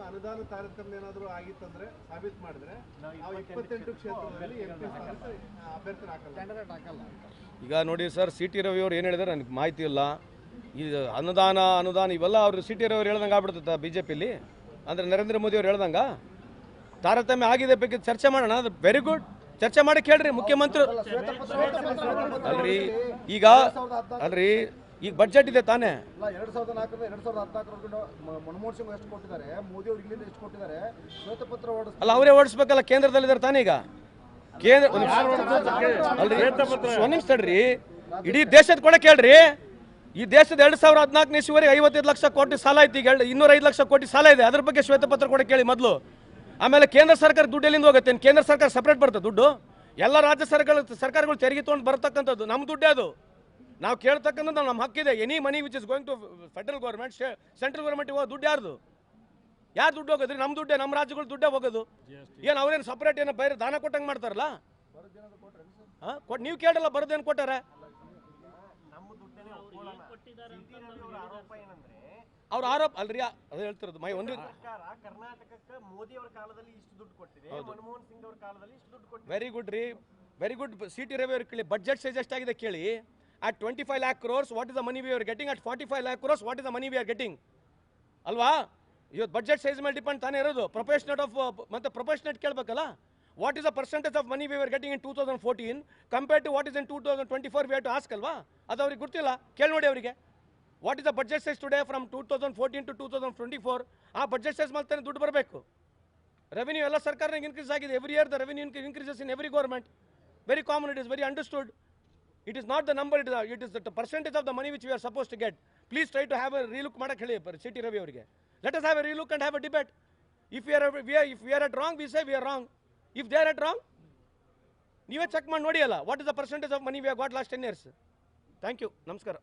ಅನುದಾನ ತಾರತಮ್ಯ ಏನಾದರೂ ಆಗಿತ್ತಂದ್ರೆ ಸಾಬೀತು ಮಾಡಿದ್ರೆ ನಾವು ಇಪ್ಪತ್ತೆಂಟು ಕ್ಷೇತ್ರದಲ್ಲಿ ಅಭ್ಯರ್ಥಿ ಹಾಕಲ್ಲ. ಈಗ ನೋಡಿ ಸರ್ ಸಿ ಟಿ ರವಿ ಅವರು ಏನು ಹೇಳಿದಾರೆ ನನಗೆ ಮಾಹಿತಿ ಇಲ್ಲ. ಈ ಅನುದಾನ ಅನುದಾನ ಇವೆಲ್ಲ ಅವರು ಸಿ ಟಿ ರವಿ ಅವ್ರು ಹೇಳ್ದಂಗೆ ಆಗ್ಬಿಡ್ತೈತೆ ಬಿ ಜೆ ಪಿಲಿ ಅಂದರೆ ನರೇಂದ್ರ ಮೋದಿ ಅವ್ರು ಹೇಳ್ದಂಗ? ತಾರತಮ್ಯ ಆಗಿದೆ ಬಗ್ಗೆ ಚರ್ಚೆ ಮಾಡೋಣ ಅದು ವೆರಿ ಗುಡ್ ಚರ್ಚೆ ಮಾಡಿ ಕೇಳ್ರಿ ಮುಖ್ಯಮಂತ್ರಿ ಅಲ್ರಿ ಈಗ ಅಲ್ರಿ ಈಗ ಬಜೆಟ್ ಇದೆ ತಾನೇ? ಅಲ್ಲ ಎರಡ್ ಸಾವಿರದ ನಾಲ್ಕರಿಂದ ಎರಡ್ ಸಾವಿರದ ಹದಿನಾಲ್ಕರವರೆಗೂ ಮನಮೋಹನ್ ಸಿಂಗ್ ಎಷ್ಟು ಕೊಟ್ಟಿದ್ದಾರೆ? ಮೋದಿ ಅವರು ಇಲ್ಲಿಂದ ಎಷ್ಟು ಕೊಟ್ಟಿದ್ದಾರೆ? ಶ್ವೇತಪತ್ರ ಹೊರಡಿಸ್ ಅಲ್ಲ ಅವರೇ ಓಡಿಸ್ಬೇಕಲ್ಲ ಕೇಂದ್ರದಲ್ಲಿದ್ದಾರೆ ತಾನೇ ಈಗ? ಕೇಂದ್ರ ಒಂದು ನಿಮಿಷ. ತಡ್ರಿ. ಇಡೀ ದೇಶದ ಕೂಡ ಕೇಳ್ರಿ. ಈ ದೇಶದ ಎರಡ್ ಸಾವಿರದ ಹದಿನಾಲ್ಕನೇ ಇಸ್ವಿವರೆಗೆ ಐವತ್ತೈದು ಲಕ್ಷ ಕೋಟಿ ಸಾಲ ಐತಿ. ಈಗ ಇನ್ನೂರ ಐದು ಲಕ್ಷ ಕೋಟಿ ಸಾಲ ಇದೆ. ಅದ್ರ ಬಗ್ಗೆ ಶ್ವೇತಪತ್ರ ಕೂಡ ಕೇಳಿ ಮೊದಲು. ಆಮೇಲೆ ಕೇಂದ್ರ ಸರ್ಕಾರ ದುಡ್ಡು ಎಲ್ಲಿಂದ ಹೋಗುತ್ತೆ? ಕೇಂದ್ರ ಸರ್ಕಾರ ಸಪ್ರೇಟ್ ಬರ್ತದೆ ದುಡ್ಡು? ಎಲ್ಲ ರಾಜ್ಯ ಸರ್ಕಾರ ಸರ್ಕಾರಗಳು ತೆರಿಗೆ ತೊಗೊಂಡು ಬರ್ತಕ್ಕಂಥದ್ದು. ನಮ್ಮ ದುಡ್ಡೇ ಅದು. ನಾವು ಕೇಳ್ತಕ್ಕಂಥದ್ದು ನಮ್ಮ ಹಕ್ಕಿದೆ. Any money which is going to federal government central government ಹೋಗೋ ದುಡ್ಡು ಯಾರ್ದು? ಯಾರು ದುಡ್ಡು ಹೋಗೋದ್ರಿ ನಮ್ಮ ದುಡ್ಡೇ ನಮ್ಮ ರಾಜ್ಯಗಳು ದುಡ್ಡೇ ಹೋಗೋದು. ಏನು ಅವ್ರೇನು ಸಪ್ರೇಟ್ ಏನೋ ಬೇರೆ ದಾನ ಕೊಟ್ಟಂಗೆ ಮಾಡ್ತಾರಲ್ಲ? ಹಾಂ? ಕೊಟ್ಟು ನೀವು ಕೇಳಲ್ಲ ಬರೋದೇನು ಕೊಟ್ಟಾರೆ? ಅವ್ರ ಆರೋಪ ಅಲ್ರಿ ಅದು ಹೇಳ್ತಿರೋದು. ಮೈ ಒಂದು ಕರ್ನಾಟಕಕ್ಕೆ ಮೋದಿ ಅವರ ಕಾಲದಲ್ಲಿ ಇಷ್ಟು ದುಡ್ಡು ಕೊಟ್ಟಿದೆ. ಮನಮೋಹನ್ ಸಿಂಗ್ ಅವರ ಕಾಲದಲ್ಲಿ ಇಷ್ಟು ದುಡ್ಡು ಕೊಟ್ಟಿದೆ. ವೆರಿ ಗುಡ್ ರೀ. ವೆರಿ ಗುಡ್ ಸಿಟಿ ರವಿ ಕೇಳಿ. ಬಜೆಟ್ ಸಜೆಸ್ಟ್ ಆಗಿದೆ ಕೇಳಿ. Five lakh crores what is the money we are getting at forty five lakh crores what is the money we are getting ಅಲ್ವಾ? ಇವತ್ತು ಬಜೆಟ್ ಸೈಜ್ ಮೇಲೆ depend ತಾನೇ ಇರೋದು. Professional of ಮತ್ತೆ professional ಕೇಳಬೇಕಲ್ಲ? What is the percentage of money we are getting in two thousand fourteen compare to what is in two thousand twenty four we to ask ಅಲ್ವಾ? ಅದು ಅವ್ರಿಗೆ ಗೊತ್ತಿಲ್ಲ. ಕೇಳಿ ನೋಡಿ ಅವರಿಗೆ. What is the budget size today from two thousand fourteen to two thousand twenty four ಆ budget size ಮೇಲೆ ದುಡ್ಡು ಬರಬೇಕು. ರೆವೆನ್ಯೂ ಎಲ್ಲ ಸರ್ಕಾರನಿಗೆ ಇನ್ಕ್ರೀಸ್ ಆಗಿದೆ. Every year the revenue increases in every government very common it is very understood it is not the number it it is that percentage of the money which we are suppose to get please try to have a relook ಮಾಡಕ್ಕೆ ಹೇಳಿ C T Ravi ಅವರಿಗೆ let us have a relook and have a debate if you are we are if we are at wrong we say we are wrong if they are at wrong ನೀವೇ check ಮಾಡಿ ನೋಡಿ ಅಲ್ಲ what is the percentage of money we got last ten years thank you ನಮಸ್ಕಾರ.